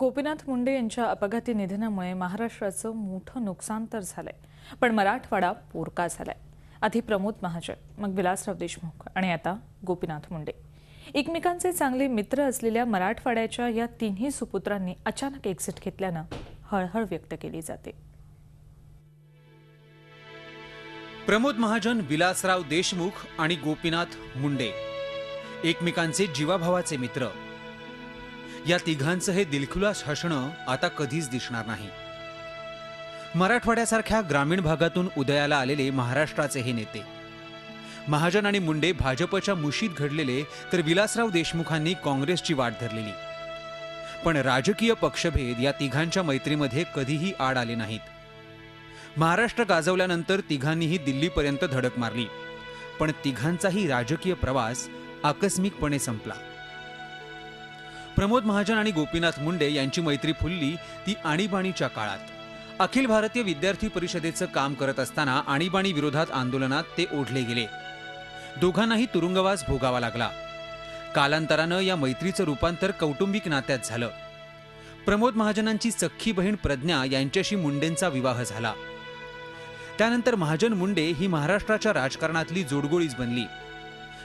गोपीनाथ मुंडे यांच्या अपघाती निधनामुळे महाराष्ट्राचं मोठं नुकसान तर झालंय पण मराठवाडा पोरका झालाय. आधी प्रमोद महाजन मग विलासराव देशमुख आणि आता गोपीनाथ मुंडे. एकमेकांचे चांगले मित्र असलेल्या मराठवाड्याच्या या तिन्ही सुपुत्रांनी अचानक एक्झिट घेतल्यानं हळहळ व्यक्त केली जाते. प्रमोद महाजन विलासराव देशमुख आणि गोपीनाथ मुंडे एकमेकांचे जीवाभावाचे मित्र. या तिघांचं हे दिलखुलास हसणं आता कधीच दिसणार नाही. मराठवाड्यासारख्या ग्रामीण भागातून उदयाला आलेले महाराष्ट्राचे हे नेते. महाजन आणि मुंडे भाजपच्या मुशीत घडलेले तर विलासराव देशमुखांनी काँग्रेसची वाट धरलेली. पण राजकीय पक्षभेद या तिघांच्या मैत्रीमध्ये कधीही आड आले नाहीत. महाराष्ट्र गाजवल्यानंतर तिघांनीही दिल्लीपर्यंत धडक मारली. पण तिघांचाही राजकीय प्रवास आकस्मिकपणे संपला. प्रमोद महाजन आणि गोपीनाथ मुंडे यांची मैत्री फुलली ती आणीबाणीच्या काळात. अखिल भारतीय विद्यार्थी परिषदेचं काम करत असताना आणीबाणी विरोधात आंदोलनात ते ओढले गेले. दोघांनाही तुरुंगवास भोगावा लागला. कालांतरानं या मैत्रीचं रूपांतर कौटुंबिक नात्यात झालं. प्रमोद महाजनांची सख्खी बहीण प्रज्ञा यांच्याशी मुंडेंचा विवाह झाला. त्यानंतर महाजन मुंडे ही महाराष्ट्राच्या राजकारणातली जोडगोळीच बनली.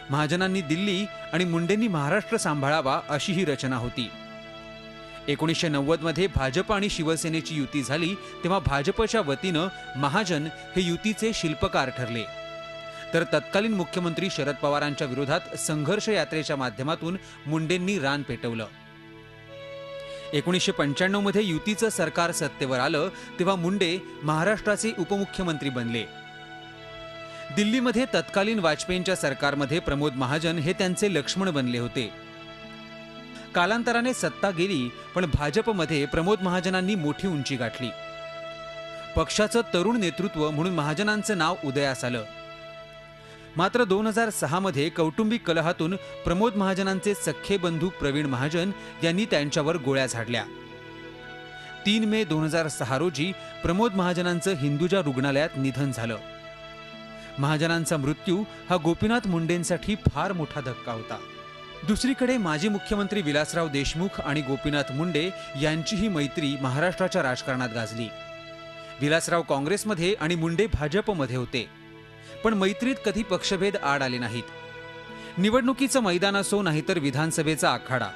महाजनांनी दिल्ली आणि मुंडेंनी महाराष्ट्र सांभाळावा अशी ही रचना होती. एकोणीसशे नव्वदमध्ये भाजप आणि शिवसेनेची युती झाली तेव्हा भाजपच्या वतीनं महाजन हे युतीचे शिल्पकार ठरले. तर तत्कालीन मुख्यमंत्री शरद पवारांच्या विरोधात संघर्ष यात्रेच्या माध्यमातून मुंडेंनी रान पेटवलं. एकोणीसशे पंच्याण्णवमध्ये युतीचं सरकार सत्तेवर आलं तेव्हा मुंडे महाराष्ट्राचे उपमुख्यमंत्री बनले. दिल्लीमध्ये तत्कालीन वाजपेयींच्या सरकारमध्ये प्रमोद महाजन हे त्यांचे लक्ष्मण बनले होते. कालांतराने सत्ता गेली पण भाजपमध्ये प्रमोद महाजनांनी मोठी उंची गाठली. पक्षाचं तरुण नेतृत्व म्हणून महाजनांचं नाव उदयास आलं. मात्र दोन हजार सहामध्ये कौटुंबिक कलहातून प्रमोद महाजनांचे सख्खे बंधू प्रवीण महाजन यांनी त्यांच्यावर गोळ्या झाडल्या. तीन मे दोन हजार सहा रोजी प्रमोद महाजनांचं हिंदुजा रुग्णालयात निधन झालं. महाजनांचा मृत्यू हा गोपीनाथ मुंडेंसाठी फार मोठा धक्का होता. दुसरीकडे माजी मुख्यमंत्री विलासराव देशमुख आणि गोपीनाथ मुंडे यांचीही मैत्री महाराष्ट्राच्या राजकारणात गाजली. विलासराव काँग्रेसमध्ये आणि मुंडे भाजपमध्ये होते. पण मैत्रीत कधी पक्षभेद आड आले नाहीत. निवडणुकीचं मैदान असो नाहीतर विधानसभेचा आखाडा.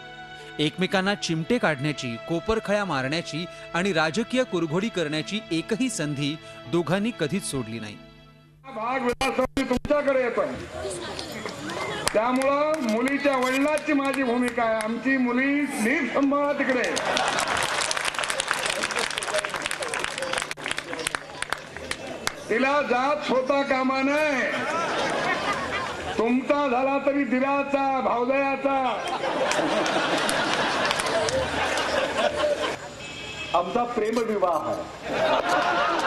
एकमेकांना चिमटे काढण्याची कोपरखळ्या मारण्याची आणि राजकीय कुरघोडी करण्याची एकही संधी दोघांनी कधीच सोडली नाही. भाग विधानसभेची तुमच्याकडे येतो त्यामुळं मुलीच्या वडिलांची माझी भूमिका आहे. आमची मुली नीट सांभाळा तिकडे. तिला जात होता कामा नये तुमचा झाला तरी दिराचा भावदयाचा आमचा प्रेमविवाह. आहे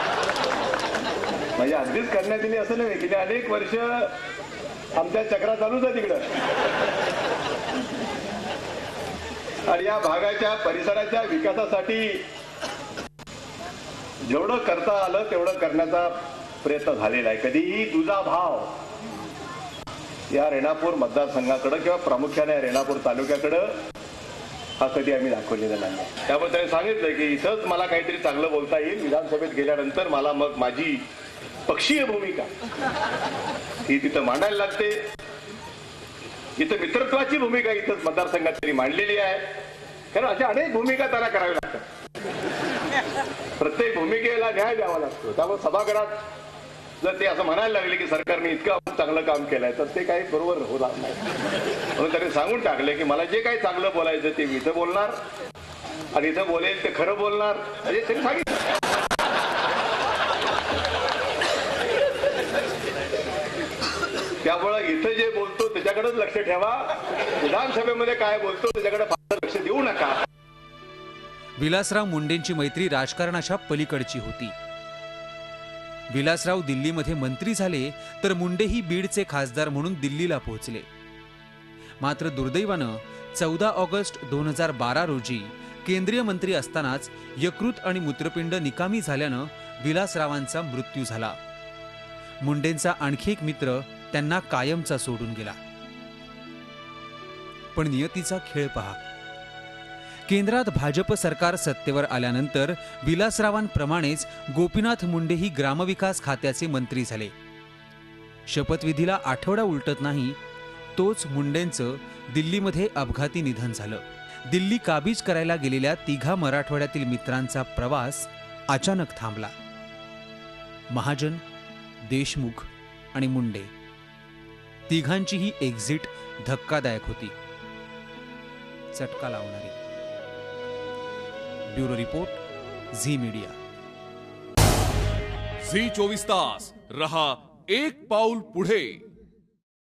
म्हणजे अगदीच करण्यात येईल असं नाही गेली अनेक वर्ष आमच्या चक्रा चालूच आहे तिकडं. आणि या भागाच्या परिसराच्या विकासासाठी जेवढं करता आलं तेवढं करण्याचा प्रयत्न झालेला आहे. कधीही तुझा भाव या रेणापूर मतदारसंघाकडं किंवा प्रामुख्याने या रेणापूर तालुक्याकडं हा कधी आम्ही दाखवलेला नाही त्यामुळे त्याने सांगितलं की इथंच मला काहीतरी चांगलं बोलता येईल. विधानसभेत गेल्यानंतर मला मग माझी पक्षीय भूमिका. ही तिथं मांडायला लागते. इथं मित्रत्वाची भूमिका इथं मतदारसंघात तरी मांडलेली आहे. कारण अशा अनेक भूमिका त्याला कराव्या लागतात. प्रत्येक भूमिकेला न्याय द्यावा लागतो. त्यामुळे सभागृहात जर ते असं म्हणायला लागले की सरकारने इतकं चांगलं काम केलंय तर ते काही बरोबर होणार नाही. म्हणून त्यांनी सांगून टाकलं की मला जे काही चांगलं बोलायचं ते मी इथं बोलणार. आणि इथं बोलेल ते खरं बोलणार. म्हणजे त्यांनी सांगितलं त्यामुळं इथं जे बोलतो त्याच्याकडेच लक्ष ठेवा. विधानसभेमध्ये काय बोलतो त्याच्याकडे फार लक्ष देऊ नका. विलासराव मुंडेंची मैत्री राजकारणाच्या पलीकडची होती. विलासराव दिल्लीमध्ये मंत्री झाले तर मुंडेही बीडचे खासदार म्हणून दिल्लीला पोहोचले. मात्र दुर्दैवानं चौदा ऑगस्ट दोन हजार बारा रोजी केंद्रीय मंत्री असतानाच यकृत आणि मूत्रपिंड निकामी झाल्यानं विलासरावांचा मृत्यू झाला. मुंडेंचा आणखी एक मित्र त्यांना कायमचा सोडून गेला. पण नियतीचा खेळ पहा. केंद्रात भाजप सरकार सत्तेवर आल्यानंतर विलासरावांप्रमाणेच गोपीनाथ मुंडेही ग्रामविकास खात्याचे मंत्री झाले. शपथविधीला आठवडा उलटत नाही तोच मुंडेंचं दिल्लीमध्ये अपघाती निधन झालं. दिल्ली काबीज करायला गेलेल्या तिघा मराठवाड्यातील मित्रांचा प्रवास अचानक थांबला. महाजन देशमुख आणि मुंडे. तिघांची ही एक्झिट धक्कादायक होती. चटका लावणारी. Bureau report Zee media. Zee चोवीस तास. रहा एक पाऊल पुढे.